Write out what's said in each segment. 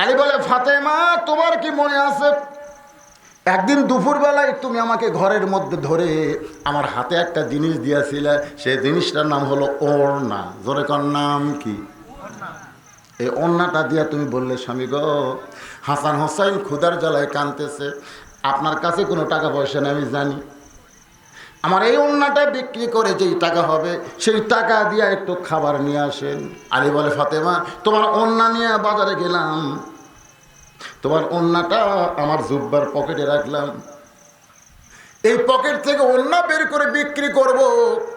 আলী বলে, ফাতেমা, তোমার কি মনে আছে? একদিন দুপুরবেলায় তুমি আমাকে ঘরের মধ্যে ধরে আমার হাতে একটা জিনিস দিয়েছিলে। সেই জিনিসটার নাম হলো ওড়না। জোরে কর, নাম কি? এই অন্যটা দিয়া তুমি বললে, স্বামী গো, হাসান হোসাইন ক্ষুদার জ্বালায় কানতেছে আপনার কাছে কোনো টাকা পয়সা নেই, আমি জানি। আমার এই অন্যটা বিক্রি করে যেই টাকা হবে, সেই টাকা দিয়ে একটু খাবার নিয়ে আসেন। আরে বলে, ফাতেমা, তোমার অন্যা নিয়ে বাজারে গেলাম। তোমার অন্যটা আমার জুব্বার পকেটে রাখলাম। এই পকেট থেকে অন্য বের করে বিক্রি করব।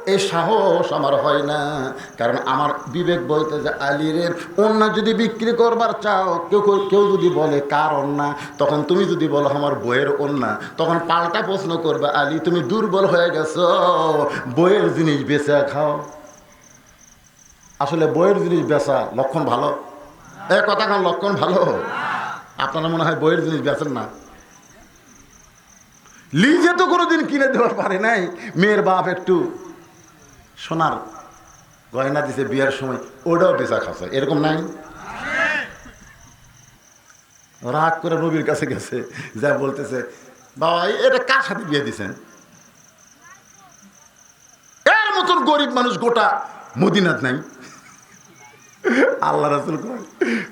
এই সাহস আমার হয় না। কারণ আমার বিবেক বলতে যে আলিরে অন্য যদি বিক্রি করবার চাও, কেউ কেউ- যদি বলে, কার অন্যা? তখন তুমি যদি বলো, আমার বইয়ের অন্যা। তখন পাল্টা প্রশ্ন করবে, আলী, তুমি দুর্বল হয়ে গেছো। বইয়ের জিনিস বেচে খাও। আসলে বইয়ের জিনিস বেচা লক্ষণ ভালো? এ কথা কার লক্ষণ ভালো? আপনারা মনে হয় বইয়ের জিনিস বেচেন না। লিজে তো কোনোদিন কিনে দেওয়ার পারে নাই। মেয়ের বাপ একটু সোনার গয়না দিছে বিয়ার সময়, ওটাও বেচা খাচ্ছে। এরকম নাই? রাগ করে নবীর কাছে গেছে, যা বলতেছে, বাবা এটা কার সাথে বিয়ে দিছেন এর মতন গরিব মানুষ গোটা মদিনাত নাই। আল্লাহ রাসুল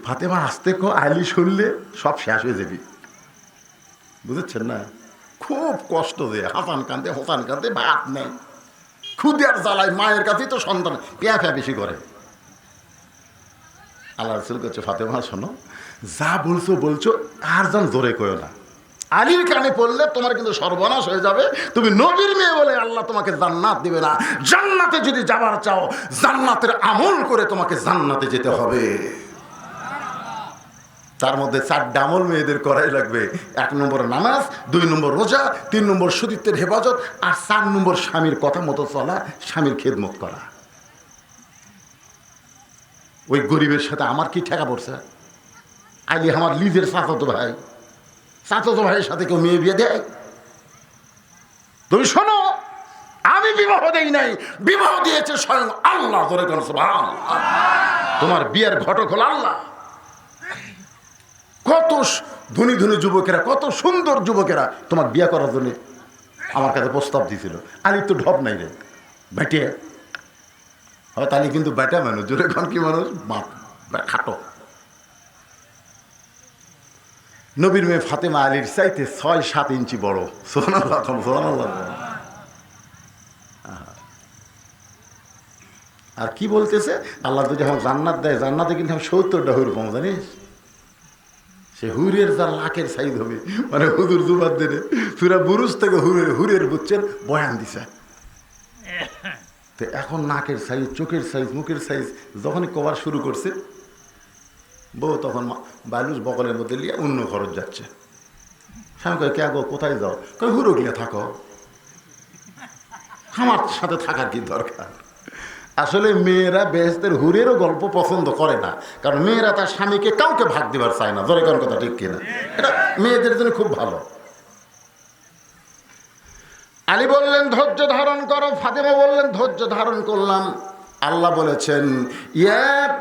ফাতেমা, আসতে কো, আইলি শুনলে সব শেষ হয়ে যাবি। বুঝেছেন না? খুব কষ্ট দেয়, হাসান কান্দে হোসান কান্দে ভাত নেই। খুদের জ্বালায় মায়ের কাছেই তো সন্তান, পেয়া ফেয়া বেশি করে। আল্লাহ রসুল করছে ফাতেমা, শোনো, যা বলছো বলছো, আর যেন জোরে কয়ো না। আলীর কানে পড়লে তোমার কিন্তু সর্বনাশ হয়ে যাবে। তুমি নবীর মেয়ে বলে আল্লাহ তোমাকে জান্নাত দিবে না। জান্নাতে যদি যাবার চাও, জান্নাতের আমল করে তোমাকে জান্নাতে যেতে হবে। তার মধ্যে চার আমল মেয়েদের করাই লাগবে। এক নম্বর নামাজ, দুই নম্বর রোজা, তিন নম্বর সতীত্বের হেফাজত, আর চার নম্বর স্বামীর কথা মতো চলা, স্বামীর খেদমত করা। ওই গরিবের সাথে আমার কি ঠেকা পড়ছে? আইলি আমার লিজের চাচাতো ভাই। চাচাতো ভাইয়ের সাথে কেউ মেয়ে বিয়ে দেয়? তুমি শোনো, আমি বিবাহ দেই নাই। বিবাহ দিয়েছে স্বয়ং আল্লাহ তোমার বিয়ের ঘটক হল আল্লাহ। কত ধনী ধনী যুবকেরা, কত সুন্দর যুবকেরা তোমার বিয়ে করার জন্য আমার কাছে প্রস্তাব দিয়েছিল আলির তো ঢপ নাই রে। বেটে। হয় আলি কিন্তু বেটা মানুষ, জোরে খান কি মানুষ? বাপ খাটো। নবীর মেয়ে ফাতেমা আলীর চাইতে ছয় সাত ইঞ্চি বড়। সোনাল্লাহ সোনাল্লাহ আর কি বলতেছে? আল্লাহ যদি আমার জান্নাত দেয়, জান্নাতে কিন্তু আমি সত্তরটা হুর পাবো, জানিস? সে হুরের যা লাখের সাইজ হবে। মানে হুদুর জুবাদ দিনে সুরা বুরুজ থেকে হুরের হুরের বুচ্ছেন বয়ান দিছে। তো এখন নাকের সাইজ, চোখের সাইজ, মুখের সাইজ যখনই কবার শুরু করছে, বউ তখন বালুস বকলের মধ্যে নিয়ে অন্য খরচ যাচ্ছে। স্বামী কয়, কে গো, কোথায় যাও? কয়, হুরো গিয়ে থাকো। আমার সাথে থাকার কি দরকার? আসলে মেয়েরা বেহেস্তের হুরেরও গল্প পছন্দ করে না। কারণ মেয়েরা তার স্বামীকে কাউকে ভাগ দিবার চায় না। জরে কথা ঠিক কিনা? এটা মেয়েদের জন্য খুব ভালো। আলী বললেন, ধৈর্য ধারণ করো। ফাতেমা বললেন, ধৈর্য ধারণ করলাম। আল্লাহ বলেছেন ইয়া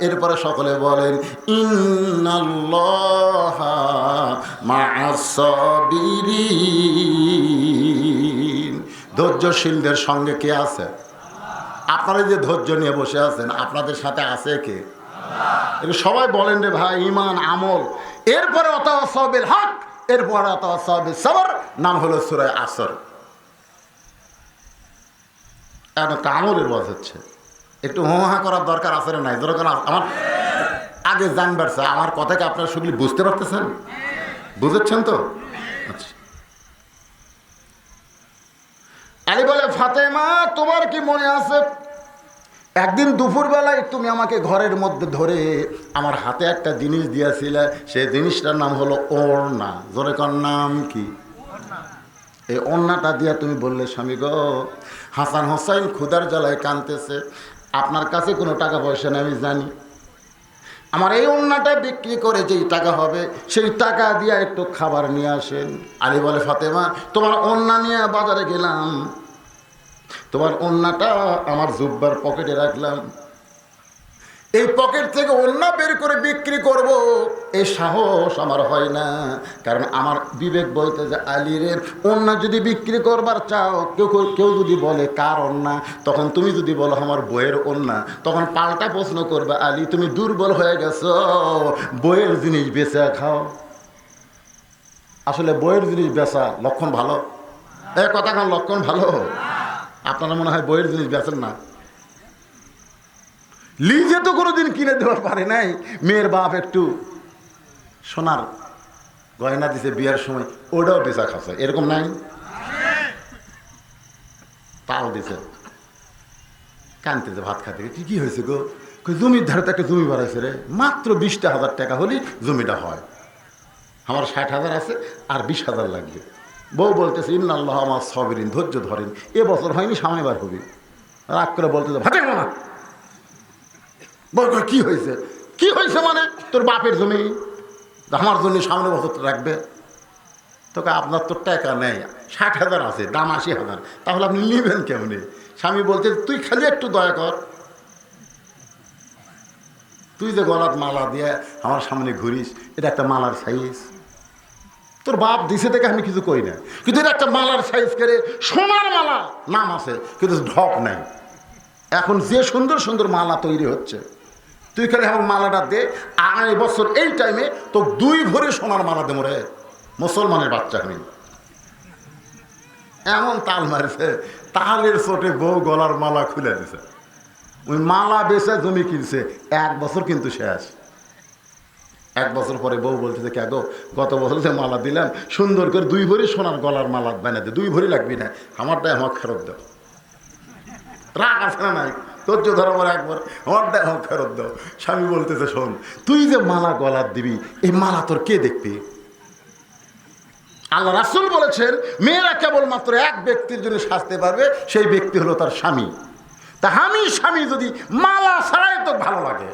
এরপরে সকলে বলেন ধৈর্যশীলদের সঙ্গে কে আছে? আপনারা যে ধৈর্য নিয়ে বসে আছেন আপনাদের সাথে আছে কে? সবাই বলেন রে ভাই ইমান আমল। এরপরে অত সবের হক এরপরে সবের, নাম হলো সুরায় আসর। এখন একটা আমলের বজ হচ্ছে। একটু হোহা করার দরকার না নাই? দরকার আমার আগে জানবার স্যার আমার কথাকে আপনারা সেগুলি বুঝতে পারতেছেন? বুঝেছেন তো? আচ্ছা। আলী বলে, ফাতেমা, তোমার কি মনে আছে একদিন দুপুরবেলায় তুমি আমাকে ঘরের মধ্যে ধরে আমার হাতে একটা জিনিস দিয়েছিলে সেই জিনিসটার নাম হলো ওড়না। জোরে কর নাম কি? এই ওড়নাটা দিয়া তুমি বললে, স্বামী গো, হাসান হোসাইন ক্ষুদার জ্বালায় কানতেছে আপনার কাছে কোনো টাকা পয়সা নেই, আমি জানি। আমার এই ওড়নাটা বিক্রি করে যেই টাকা হবে, সেই টাকা দিয়ে একটু খাবার নিয়ে আসেন। আলী বলে, ফাতেমা, তোমার ওড়না নিয়ে বাজারে গেলাম। তোমার অন্যটা আমার জুব্বার পকেটে রাখলাম। এই পকেট থেকে অন্য বের করে বিক্রি করব। এই সাহস আমার হয় না। কারণ আমার বিবেক বলতে যে আলিরে অন্য যদি বিক্রি করবার চাও, কেউ কেউ- যদি বলে কার অন্যা তখন তুমি যদি বলো আমার বইয়ের অন্যা তখন পাল্টা প্রশ্ন করবে, আলী, তুমি দুর্বল হয়ে গেছো। বইয়ের জিনিস বেচে খাও। আসলে বইয়ের জিনিস বেচা লক্ষণ ভালো। এ কথা লক্ষণ ভালো? আপনারা মনে হয় বইয়ের জিনিস বেচেন না। লিজে তো কোনোদিন কিনে দেওয়ার পারে নাই। মেয়ের বাপ একটু সোনার গয়না দিছে বিয়ের সময়, ওটাও বেচা খাচ্ছে। এরকম নাই? তাল দিছে। কানতেছে, ভাত খাতে কি কি হয়েছে গো? জমির ধারে তো একটা জমি বাড়াইছে রে। মাত্র বিশটা হাজার টাকা হলেই জমিটা হয়। আমার ষাট হাজার আছে আর বিশ হাজার লাগবে। বউ বলতেছে ইন্নাল্লাহ আমার সবেরিন, ধৈর্য ধরেন। এ বছর হয়নি, সামনে বার হবে। রাগ করে বলতেছে ভাতে না বল কি হয়েছে? কি হয়েছে মানে? তোর বাপের জমি। আমার জন্য সামনে বছর তো রাখবে। তোকে আপনার তো টাকা নেই, ষাট হাজার আছে, দাম আশি হাজার। তাহলে আপনি নেবেন কেমনি? স্বামী বলতে তুই খালি একটু দয়া কর। তুই যে গলাত মালা দিয়ে আমার সামনে ঘুরিস, এটা একটা মালার সাইজ। তোর বাপ দিছে থেকে আমি কিছু করি না। কিন্তু এটা একটা মালার সাইজ করে সোনার মালা। নাম আছে, কিন্তু ঢপ নাই। এখন যে সুন্দর সুন্দর মালা তৈরি হচ্ছে, তুই খালি আমার মালাটা দে আড়াই বছর এই টাইমে তো দুই ভরে সোনার মালা দেবো রে। মুসলমানের বাচ্চা আমি। এমন তাল মারিছে, তালের চোটে বউ গলার মালা খুলে দিছে। ওই মালা বেচে জমি কিনছে, এক বছর কিন্তু শেষ। এক বছর পরে বউ বলতেছে কে গো, গত বছর যে মালা দিলাম, সুন্দর করে দুই ভরি সোনার গলার মালা বানাতে দুই ভরি লাগবি না, আমারটাই আমার ফেরত দাও। রাগ আছে না নাই? ধৈর্য ধরো আমার একবার আমার দেখো ফেরত দাও। স্বামী বলতেছে, শোন, তুই যে মালা গলার দিবি, এই মালা তোর কে দেখবি? আল্লাহ রাসুল বলেছেন, মেয়েরা কেবলমাত্র এক ব্যক্তির জন্য সাজতে পারবে, সেই ব্যক্তি হলো তার স্বামী। তা আমি স্বামী যদি মালা ছাড়াই তো ভালো লাগে,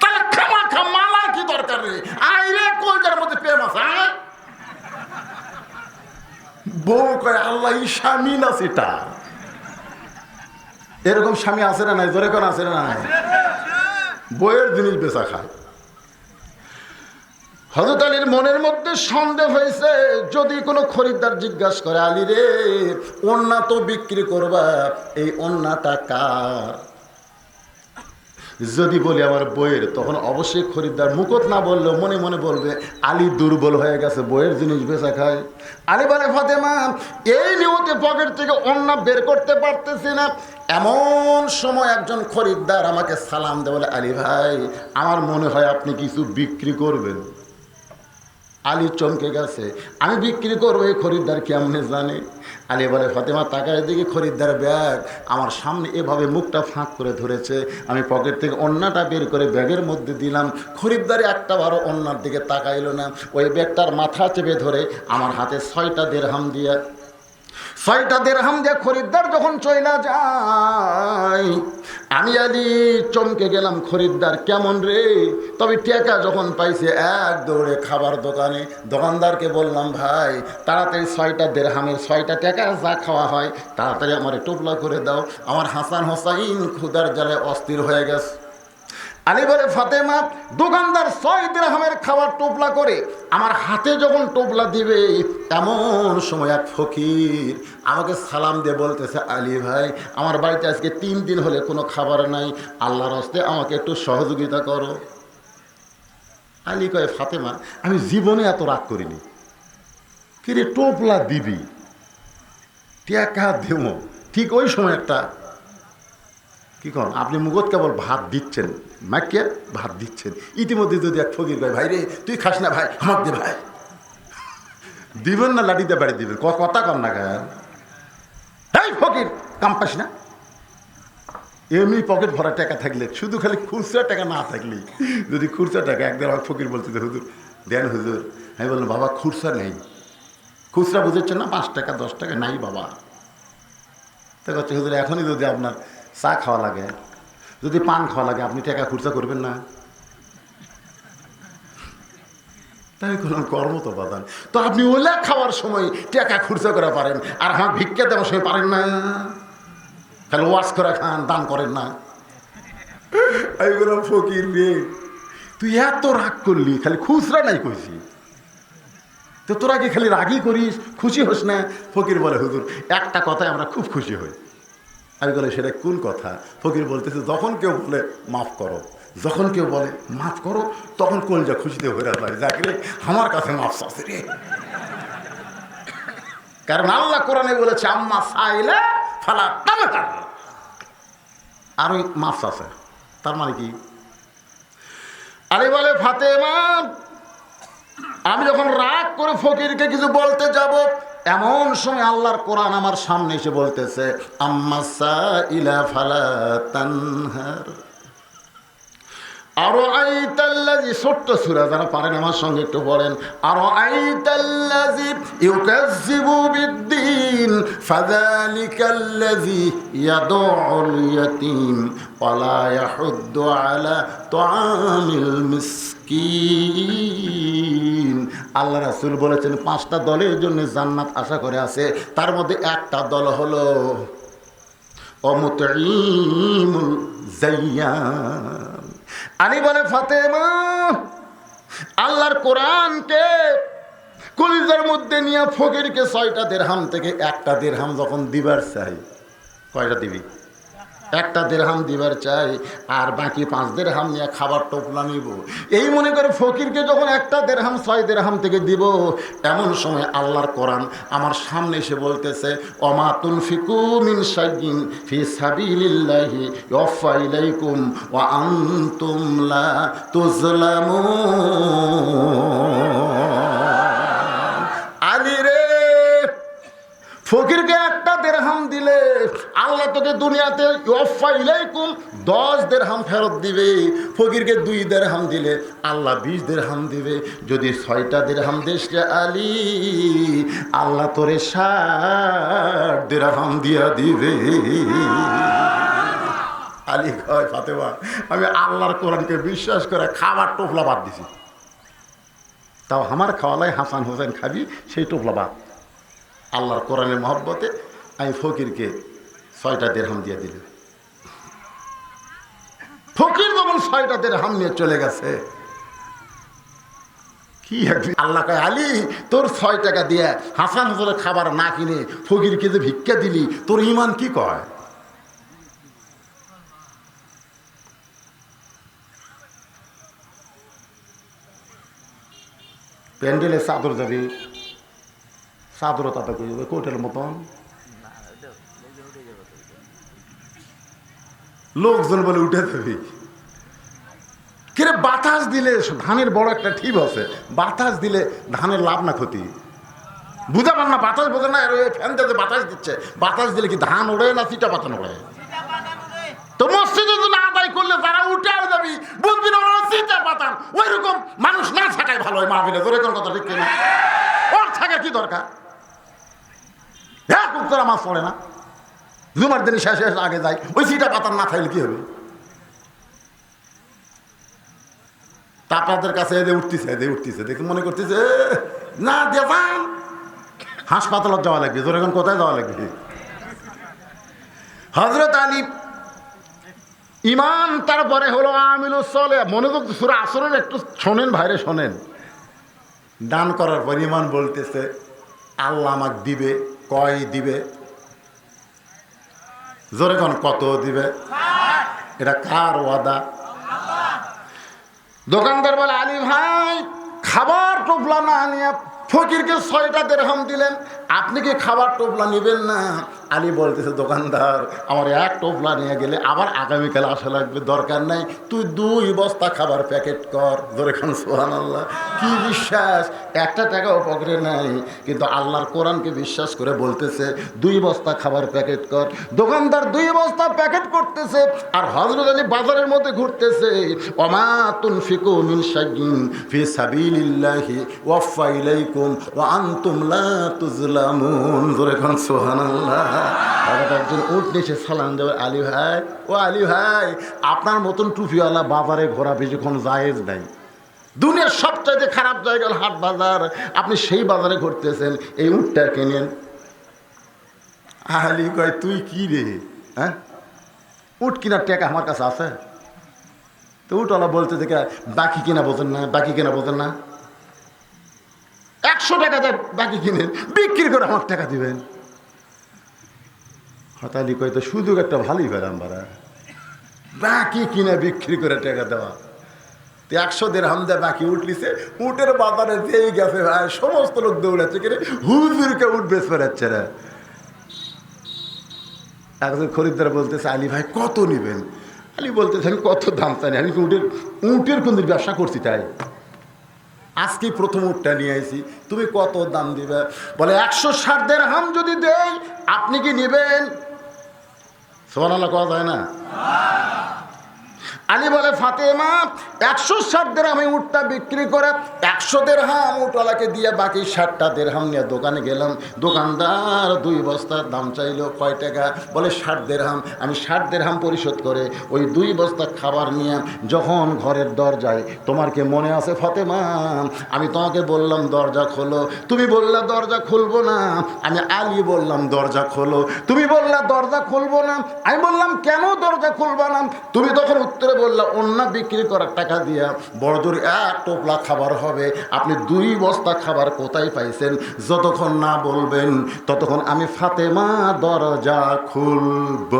তাহলে খামা খাম মালা কি দরকার রে? আইরে কলজার মধ্যে প্রেম আছে বউ কয়, আল্লাহ স্বামী না সেটা? এরকম স্বামী আছে না নাই? জোরে কোন আছে না নাই? বইয়ের জিনিস বেচা খায়। হজরত আলীর মনের মধ্যে সন্দেহ হয়েছে, যদি কোনো খরিদ্দার জিজ্ঞাসা করে, আলী রে, অন্যা তো বিক্রি করবা, এই অন্যটা কার? যদি বলি আমার বইয়ের, তখন অবশ্যই খরিদ্দার মুকত না বললেও মনে মনে বলবে, আলী দুর্বল হয়ে গেছে, বইয়ের জিনিস বেচা খায়। আলী বলে, ফাতেমা, এই নিয়তে পকেট থেকে অন্য বের করতে পারতেছি না। এমন সময় একজন খরিদ্দার আমাকে সালাম দেয়, বলে, আলী ভাই, আমার মনে হয় আপনি কিছু বিক্রি করবেন। আলী চমকে গেছে। আমি বিক্রি করব এই খরিদ্দার কেমনে জানে? আলী বলে, ফাতেমা, তাকায় দেখি খরিদ্দার ব্যাগ। আমার সামনে এভাবে মুখটা ফাঁক করে ধরেছে। আমি পকেট থেকে অন্যটা বের করে ব্যাগের মধ্যে দিলাম। খরিদ্দারে একটা বারো অন্যার দিকে তাকাইলো না। ওই ব্যাগটার মাথা চেপে ধরে আমার হাতে ছয়টা দেড় হাম দিয়ে ছয়টা দেড়হাম দিয়ে খরিদ্দার যখন চইলা যায়, আমি আলি চমকে গেলাম, খরিদ্দার কেমন রে? তবে টেকা যখন পাইছে, এক দৌড়ে খাবার দোকানে দোকানদারকে বললাম, ভাই, তাড়াতাড়ি ছয়টা দেড়হামের ছয়টা টাকা যা খাওয়া হয়, তাড়াতাড়ি আমার টোপলা করে দাও। আমার হাসান হোসাইন ক্ষুদার জ্বালায় অস্থির হয়ে গেছে। আলী বলে, ফাতেমা, দোকানদার ছয় দেড়হামের খাবার টোপলা করে আমার হাতে যখন টোপলা দিবে, এমন সময় এক ফকির আমাকে সালাম দিয়ে বলতেছে, আলী ভাই, আমার বাড়িতে আজকে তিন দিন হলে কোনো খাবার নাই, আল্লাহর হস্তে আমাকে একটু সহযোগিতা করো। আলী কয়ে, ফাতেমা, আমি জীবনে এত রাগ করিনি। কিরে, টোপলা দিবি? টেকা দেব ঠিক ওই সময় একটা, কি কন, আপনি মুগত কেবল ভাত দিচ্ছেন। মাকে ভাত দিচ্ছেন। ইতিমধ্যে যদি এক ফকির ভাই ভাই রে তুই খাস না ভাই আমার দে ভাই। দিবেন না লাঠিতে বাড়ি দিবেন? কথা কম না গায়ে এই ফকির, কাম পাস না? এমনি পকেট ভরা টাকা থাকলে, শুধু খালি খুচরা টাকা না থাকলে, যদি খুচরা টাকা একদিন আমার ফকির বলতে হুজুর, দেন হুজুর। আমি বললাম, বাবা, খুচরা নেই। খুচরা বুঝেছেন না? পাঁচ টাকা, দশ টাকা, নাই বাবা। তা হচ্ছে হুজুর, এখনই যদি আপনার চা খাওয়া লাগে যদি পান খাওয়া লাগে, আপনি টাকা খুচরা করবেন না। তাই করলাম কর্ম তো বাদান তো আপনি ওলা খাওয়ার সময় টাকা খুরচা করা পারেন, আর আমার ভিক্ষা দেওয়ার সময় পারেন না। খালি ওয়াশ করে খান, দান করেন না। আমি বললাম ফকির রে, তুই এত রাগ করলি, খালি খুচরা নাই কইছি। তো তোরা কি খালি রাগই করিস, খুশি হোস না? ফকির বলে, হুজুর, একটা কথায় আমরা খুব খুশি হই। আমি বলে, সেটা কোন কথা? ফকির বলতেছে, যখন কেউ বলে, মাফ করো। যখন কেউ বলে, মাফ করো, তখন কলজা খুশিতে হয়ে যায়। যাক আমার কাছে মাফ চাচ্ছে রে। কারণ আল্লাহ কোরআনে বলেছে, আম্মা সাইলে ফালা আর ওই মাফ আছে। তার মানে কি? আরে বলে, ফাতেমা, আমি যখন রাগ করে ফকিরকে কিছু বলতে যাব এমন সময় আল্লাহর কোরআন আমার সামনে এসে বলতেছে আম্মাসা ইলা ফালা তানহার। আরও আইতাল্লাজি ছোট্ট সুরা যারা পারেন আমার সঙ্গে একটু পড়েন। আরও আইতাল্লাজি ইউকাজ্জিবু বিদ্দিন ফাযালিকাল্লাজি ইয়াদউল ইয়াতীম, ওয়ালা ইয়াহুদ্দু আলা তুআমিল মিসকিন। আল্লাহ রাসূল বলেছেন, পাঁচটা দলের জন্য জান্নাত আশা করে আছে। তার মধ্যে একটা দল হলো অমুতঈমুল জাইয়ান। আলী বলে, ফাতেমা, আল্লাহর কোরআনকে কলিজার মধ্যে নিয়ে ফকিরকে ছয়টা দেড়হাম থেকে একটা দেড়হাম যখন দিবার চাই, কয়টা দিবি? একটা দেড়হাম দিবার চাই, আর বাকি পাঁচ দেড়হাম নিয়ে খাবার টোপলা নিব। এই মনে করে ফকিরকে যখন একটা দেড়হাম, ছয় দেড়হাম থেকে দিব, এমন সময় আল্লাহর কোরআন আমার সামনে এসে বলতেছে অমাতুন ফিকু মিন ফি সাবিলিল্লাহি ইলাইকুম ওয়া আনতুম লা তুজলামুন আলী রে ফকিরকে একটা দেড়হাম দিলে আল্লাহ তোকে দুনিয়াতে ইলাইকুম দশ দেড়হাম ফেরত দিবে। ফকিরকে দুই দেড়হাম দিলে, আল্লাহ বিশ দেড়হাম দিবে। যদি ছয়টা দেড়হাম রে আলী, আল্লাহ তোরে ষাট দেড়হাম দিয়া দিবে। আলী কয়, ফাতেমা, আমি আল্লাহর কোরআনকে বিশ্বাস করে খাবার টোপলা বাদ দিছি। তাও আমার খাওয়ালাই হাসান হোসেন খাবি, সেই টোপলা বাদ। আল্লাহর কোরআনের মহব্বতে আমি ফকিরকে ছয়টা দেড়হাম দিয়ে দিল ফকির যখন ছয়টা দেড়হাম নিয়ে চলে গেছে, কি আল্লাহ কয়, আলী, তোর ছয় টাকা দিয়ে হাসান হোসেনের খাবার না কিনে ফকিরকে যে ভিক্ষা দিলি, তোর ইমান কি কয়? প্যান্ডেলে চাদর যাবি চাদরও তাতে করে কোটের মতন লোকজন বলে, উঠে যাবি কিরে, বাতাস দিলে, ধানের বড় একটা ঠিপ আছে। বাতাস দিলে ধানের লাভ না ক্ষতি? বুঝা পার না, বাতাস বোঝে না ফ্যান ফ্যানটাতে বাতাস দিচ্ছে। বাতাস দিলে কি ধান ওড়ে না চিটা পাতান ওড়ে? তো মসজিদে যদি আদায় করলে তারা উঠে যাবি, বুঝবি না চিটা পাতান। ওই রকম মানুষ না থাকাই ভালো হয় মাহফিলে। তোর কোন কথা ঠিক কিনা? ওর থাকা কি দরকার? তোরা মাছ পড়ে না। জুমার দিন শেষ আগে যায় ওই চিটা পাতার না খাইলে কি হবে? তা কাছে এদের উঠতেছে এদের উঠতেছে। দেখে মনে করতেছে না দেবান হাসপাতালত যাওয়া লাগবে তোর এখন কোথায় যাওয়া লাগবে? হজরত আলী ইমান তারপরে হলো আমিল চলে মনোযোগ সুরা আসরের একটু শোনেন ভাইরে, শোনেন। দান করার পর ইমান বলতেছে, আল্লাহ আমাকে দিবে। কয় দিবে? জোরে কোন, কত দিবে? এটা কার ওয়াদা? দোকানদার বলে, আলী ভাই, খাবার টোপলা না নিয়ে ফকিরকে ছয়টা দেড়হাম দিলেন, আপনি কি খাবার টোপলা নেবেন না? আলী বলতেছে, দোকানদার, আমার এক টোপলা নিয়ে গেলে আবার আগামীকাল আসা লাগবে, দরকার নাই। তুই দুই বস্তা খাবার প্যাকেট কর। ধরে খান সোহান আল্লাহ কি বিশ্বাস? একটা টাকাও পকেটে নাই, কিন্তু আল্লাহর কোরআনকে বিশ্বাস করে বলতেছে, দুই বস্তা খাবার প্যাকেট কর। দোকানদার দুই বস্তা প্যাকেট করতেছে, আর হজরত আলী বাজারের মধ্যে ঘুরতেছে অমাতুন ফিকু মিন শাইইন ফি সাবিলিল্লাহি ওয়াফা ইলাইকুম ওয়া আনতুম লা তুজলামুন জোরে খান সুবহানাল্লাহ। একজন উঠ নিচে সালাম দেবে, আলী ভাই, ও আলী ভাই, আপনার মতন টুপিওয়ালা বাজারে ঘোরা বেশিক্ষণ জায়েজ নাই। দুনিয়ার সবচাইতে খারাপ জায়গা হাট বাজার। আপনি সেই বাজারে ঘুরতেছেন, এই উটটা কেনেন আলি কয়, তুই কি রে? হ্যাঁ? উট কিনার টাকা আমার কাছে আছে? তো উটওয়ালা বলতে থেকে বাকি কিনা বোঝেন না, বাকি কিনা বোঝেন না। একশো টাকা বাকি কিনেন, বিক্রি করে আমার টাকা দিবেন। হতালি কয়, তো সুযোগ একটা ভালোই পেলাম বারা বাকি কিনে বিক্রি করে টাকা দেওয়া। একশো দেড় হামদা বাকি উঠলিছে উটের বাজারে যেই গেছে, ভাই, সমস্ত লোক দৌড়াচ্ছে কিনে হুজুরকে উঠ বেশ বেড়াচ্ছে রে। একজন খরিদ্দার বলতেছে, আলী ভাই, কত নেবেন? আলী বলতেছে, আমি কত দাম চাই না। আমি কি উটের উটের কোন ব্যবসা করছি তাই? আজকে প্রথম উঠটা নিয়ে আইছি। তুমি কত দাম দিবে? বলে, একশো ষাট দেড় হাম যদি দেয় আপনি কি নেবেন? সোমান কথা যায় না? আলী বলে, ফাতেমা, একশো ষাট দেড়হামে উঠটা বিক্রি করে, একশো দেড়হাম উটওয়ালাকে দিয়ে বাকি ষাটটা দেড়হাম নিয়ে দোকানে গেলাম। দোকানদার দুই বস্তার দাম চাইলো কয় টাকা? বলে, ষাট দেড়হাম আমি ষাট দেড়হাম পরিশোধ করে ওই দুই বস্তা খাবার নিয়ে যখন ঘরের দরজায়, তোমার কি মনে আছে ফাতেমা? আমি তোমাকে বললাম, দরজা খোলো। তুমি বললে, দরজা খুলবো না। আমি আলী বললাম, দরজা খোলো। তুমি বললে, দরজা খুলবো না। আমি বললাম, কেন দরজা খুলবা না? তুমি তখন উত্তরে বললা অন্য বিক্রি করার টাকা দিয়া বড় জোর এক টোপলা খাবার হবে। আপনি দুই বস্তা খাবার কোথায় পাইছেন? যতক্ষণ না বলবেন, ততক্ষণ আমি ফাতেমা দরজা খুলব।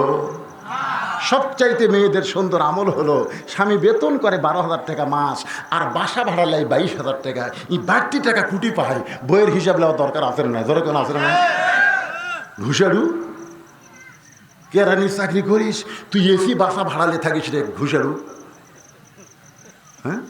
সবচাইতে মেয়েদের সুন্দর আমল হলো, স্বামী বেতন করে বারো হাজার টাকা মাস, আর বাসা ভাড়া লাই বাইশ হাজার টাকা। এই বাড়তি টাকা কুটি পায়, বইয়ের হিসাব নেওয়া দরকার আছে না দরকার আছে না ঘুষাড়ু? কেরানি চাকরি করিস, তুই এসি বাসা ভাড়ালে থাকিস রে ঘুষারু। হ্যাঁ?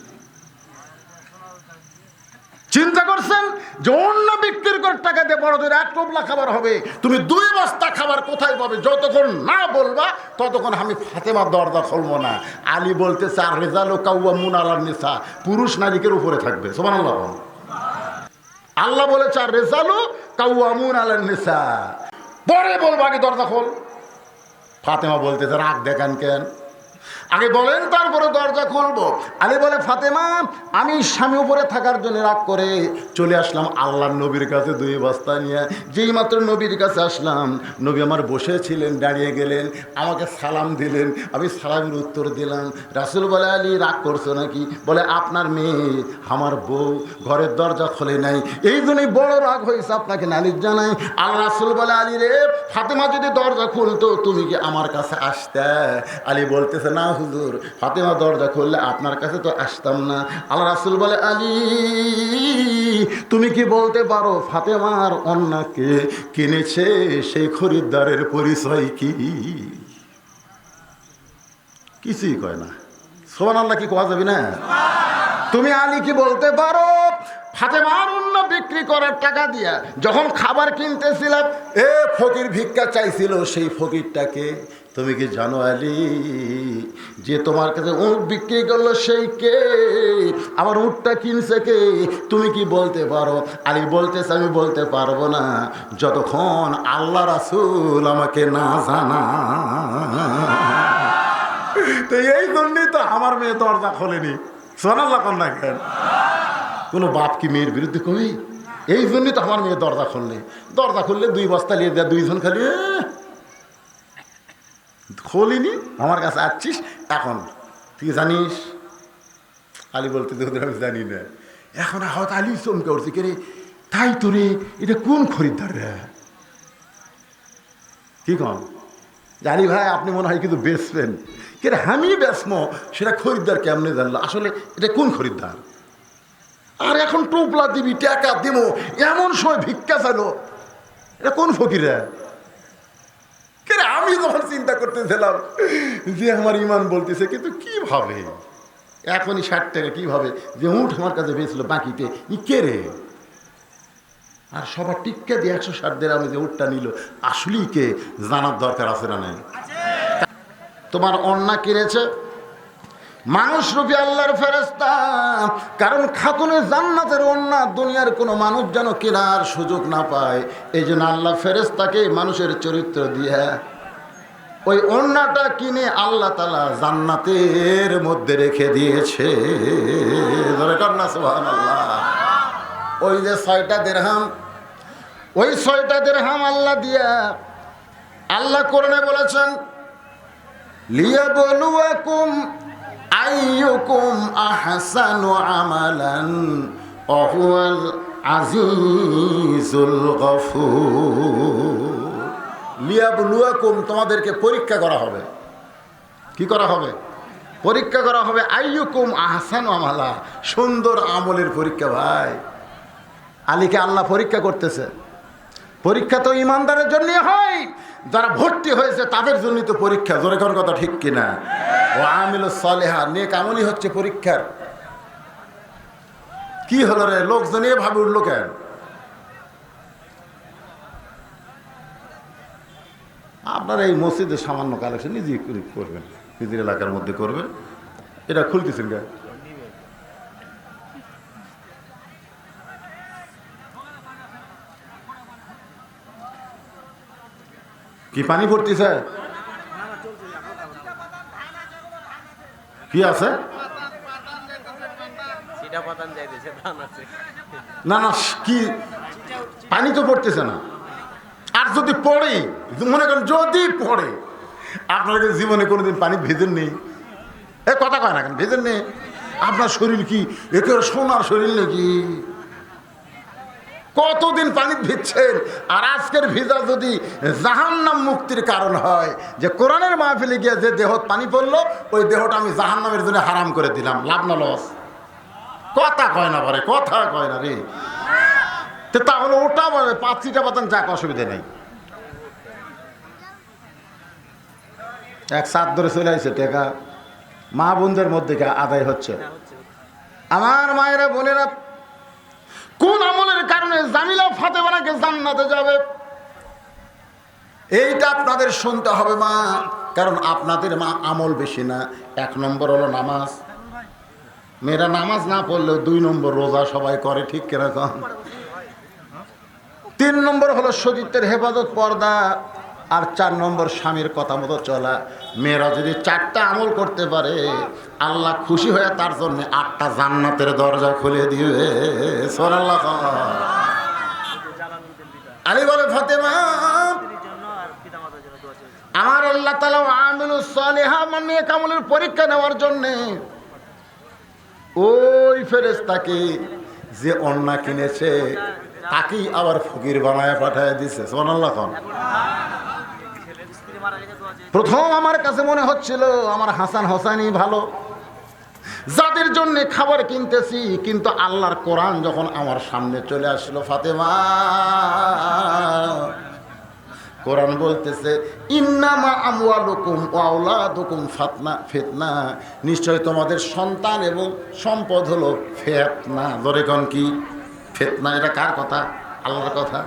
চিন্তা করছেন যে অন্য বিক্রির করে টাকা দিয়ে বড়দের এক টোপলা খাবার হবে? তুমি দুই বস্তা খাবার কোথায় পাবে? যতক্ষণ না বলবা, ততক্ষণ আমি ফাতেমার দরজা খুলবো না। আলী বলতে চার রেজালো কাউয়া মুন আলার নিসা পুরুষ নারীকের উপরে থাকবে। সমান আল্লাহ। আল্লাহ বলে চার রেজালো কাউয়া মুন আলার নিসা পরে বলব, আগে দরজা খোল। ফাতেমা বলতেছে রাগ দেখান কেন? আগে বলেন, তারপরে দরজা খুলবো। আলী বলে, ফাতেমা, আমি স্বামী উপরে থাকার জন্য রাগ করে চলে আসলাম আল্লাহর নবীর কাছে দুই বস্তা নিয়ে। যেই মাত্র নবীর কাছে আসলাম, নবী আমার বসেছিলেন, দাঁড়িয়ে গেলেন, আমাকে সালাম দিলেন। আমি সালামের উত্তর দিলাম, রাসুল বলে, আলী, রাগ করছ নাকি? বলে, আপনার মেয়ে, আমার বউ ঘরের দরজা খোলে নাই। এই জন্যই বড় রাগ হয়েছে আপনাকে নালিশ জানাই। আল্লাহ রাসুল বলে, আলী রে, ফাতেমা যদি দরজা খুলতো, তুমি কি আমার কাছে আসতে? আলী বলতেছে, না হুজুর ফাতেমা দরজা খুললে, আপনার কাছে তো আসতাম না। আল্লাহ রাসুল বলে, আলী, তুমি কি বলতে পারো, ফাতেমার অন্যকে কিনেছে সেই খরিদ্দারের পরিচয় কি? কিছুই কয় না। সোমান আল্লাহ কি কোয়া যাবে না? তুমি আলী কি বলতে পারো? ফাতেমার অন্য বিক্রি করার টাকা দিয়া যখন খাবার কিনতেছিলাম, এ ফকির ভিক্ষা চাইছিল, সেই ফকিরটাকে তুমি কি জানো আলী যে তোমার কাছে উঁট বিক্রি করল সেই কে? আমার উঁটটা কিনছে কে? তুমি কি বলতে পারো? আলী বলতেছে আমি বলতে পারব না। যতক্ষণ আল্লাহ রাসুল আমাকে না জানা। তো এই জন্যই তো আমার মেয়ে দরজা খোলেনি। সোনাল্লা কন্যা কেন? কোনো বাপ কি মেয়ের বিরুদ্ধে কবি? এই জন্যই তো আমার মেয়ে দরজা খুললে। দরজা খুললে দুই বস্তা নিয়ে দেয় দুইজন খালি "এ, খোলিনি, আমার কাছে আসছিস এখন। তুই জানিস, আলী বলতে তো ওদের আমি জানি না। এখন হয়তো আলী চমকে উঠছে, কে রে? তাই তো রে, এটা কোন খরিদ্দার রে? কি কম? জানি ভাই, আপনি মনে হয় কিন্তু বেচবেন। কিন্তু আমি বেচমো, সেটা খরিদ্দার কেমনে জানলো? আসলে এটা কোন খরিদ্দার? আর এখন টোপলা দিবি, টাকা দিব এমন সময় ভিক্ষা চাইলো। এটা কোন ফকিরা কেরে আমি তখন চিন্তা করতেছিলাম যে আমার ইমান বলতেছে কিন্তু কীভাবে? এখনই ষাট টাকা কীভাবে? যে উঠ আমার কাছে পেয়েছিল বাকিতে ই কে রে? আর সবার টিক্কা দিয়ে একশো ষাট দেড় আমি যে উঠটা নিল আসলেই কে? জানার দরকার আছে না নাই? তোমার অন্যা কিনেছে? মানুষ রূপী আল্লাহর ফেরেস্তা কারণ খাতুনে জান্নাতের অন্যা দুনিয়ার কোনো মানুষ যেন কেনার সুযোগ না পায়। এই জন্য আল্লাহ ফেরেস্তাকে মানুষের চরিত্র দিয়ে ওই ওড়নাটা কিনে আল্লাহ তালা জান্নাতের মধ্যে রেখে দিয়েছে। সুবহানাল্লাহ। ওই যে ছয়টা দেড়হাম, ওই ছয়টা দেড়হাম আল্লাহ দিয়া আল্লাহ কোরআনে বলেছেন, লিয়াবলুয়াকুম আইয়ুকুম আহসানু আমালান, অহুয়াল আজিজুল গফুর। লিয়াবলুয়াকুম, তোমাদেরকে পরীক্ষা করা হবে। কি করা হবে? পরীক্ষা করা হবে আইয়ুকুম আহসানু আমালা, সুন্দর আমলের পরীক্ষা ভাই। আলীকে আল্লাহ পরীক্ষা করতেছে। পরীক্ষা তো ইমানদারের জন্য হয়, যারা ভর্তি হয়েছে তাদের জন্যই তো পরীক্ষা। জোরে কোন কথা ঠিক কিনা? ও আমিল সলেহা, নেক আমলই হচ্ছে পরীক্ষার। কি হলো রে? লোকজন ভাবে উঠল কেন? আপনারা এই মসজিদে সামান্য কালেকশন নিজেই করবেন, নিজের এলাকার মধ্যে করবেন। এটা খুলতেছেন গা কি পানি পড়তেছে? কি আছে? না না কি? পানি তো পড়তেছে না। আর যদি পড়ে মনে করেন যদি পড়ে আপনাদের জীবনে কোনোদিন পানি ভেজেন নেই এ কথা কয় না কেন ভেজেন নেই আপনার শরীর কি একেবারে সোনার শরীর নাকি? কতদিন পানি ভিজছেন আর আজকের ভিজা যদি জাহান্নাম মুক্তির কারণ হয়, যে কোরআনের মাহফিলে গিয়ে যে দেহ পানি পড়ল, ওই দেহটা আমি জাহান্নামের জন্য হারাম করে দিলাম। লাভ না লস? কথা কয় না পারে কথা কয় না রে। তো তাহলে ওটা বলে পাঁচিটা পাতান যাক, অসুবিধা নেই। এক সাত ধরে চলে আসছে টেকা। মা বোনদের মধ্যে আদায় হচ্ছে। আমার মায়েরা বোনেরা কোন আমলের কারণে জামিলা ফাতেমানাকে জান্নাতে যাবে? এইটা আপনাদের শুনতে হবে মা, কারণ আপনাদের মা আমল বেশি না। এক নম্বর হলো নামাজ। মেয়েরা নামাজ না পড়লেও দুই নম্বর রোজা সবাই করে, ঠিক কীরকম তিন নম্বর হলো সতীত্বের হেফাজত পর্দা। আর চার নম্বর স্বামীর কথা মতো চলা। মেয়েরা যদি চারটা আমল করতে পারে, আল্লাহ খুশি হয়ে তার জন্য আটটা জান্নাতের দরজা খুলে দিবে। সোনাল্লাহ আলী বলে, ফাতেমা, আমার আল্লাহ তালা আমিল সালেহা মানে কামলের পরীক্ষা নেওয়ার জন্যে ওই ফেরেস্তাকে যে অন্না কিনেছে, তাকেই আবার ফকির বানায় পাঠায় দিছে। সোনাল্লাহ খান প্রথম আমার কাছে মনে হচ্ছিল, আমার হাসান হোসানি ভালো। যাদের জন্য খাবার কিনতেছি, কিন্তু আল্লাহর কোরআন যখন আমার সামনে চলে আসলো, ফাতেমা। কোরআন বলতেছে, ইন্নামা আমওয়ালুকুম ওয়াউলাদুকুম ফাতনা, ফিতনা। নিশ্চয় তোমাদের সন্তান এবং সম্পদ হলো ফেতনা। ধরে কোন কি? ফেতনা, এটা কার কথা? আল্লাহর কথা।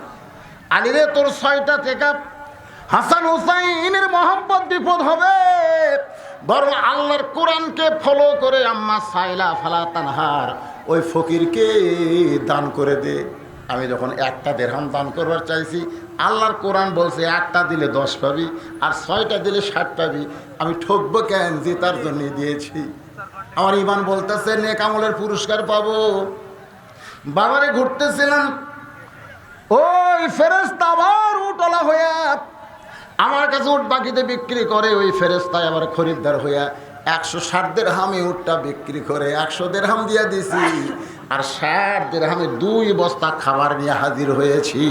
আলিরে, তোর ছয়টা টেকা হাসান হুসাইনের মোহাম্মদ বিপদ হবে। বরং আল্লাহর কোরআনকে ফলো করে আম্মা সাইলা ফালা তানহার, ওই ফকিরকে দান করে দে। আমি যখন একটা দেড়হাম দান করবার চাইছি, আল্লাহর কোরআন বলছে, একটা দিলে দশ পাবি আর ছয়টা দিলে ষাট পাবি। আমি ঠকবো কেন? যে তার জন্য দিয়েছি। আমার ইমান বলতেছে, নেক আমলের পুরস্কার পাবো। বাবারে ঘুরতেছিলাম, ওই ফেরেস্তা আবার উটলা হইয়া আমার কাছে উট বাকিতে বিক্রি করে, ওই ফেরেস্তায় আবার খরিদ্দার হইয়া একশো ষাট দের হামে উঠটা বিক্রি করে একশো দের হাম দিয়া দিছি। আর ষাট দের হামে দুই বস্তা খাবার নিয়ে হাজির হয়েছি।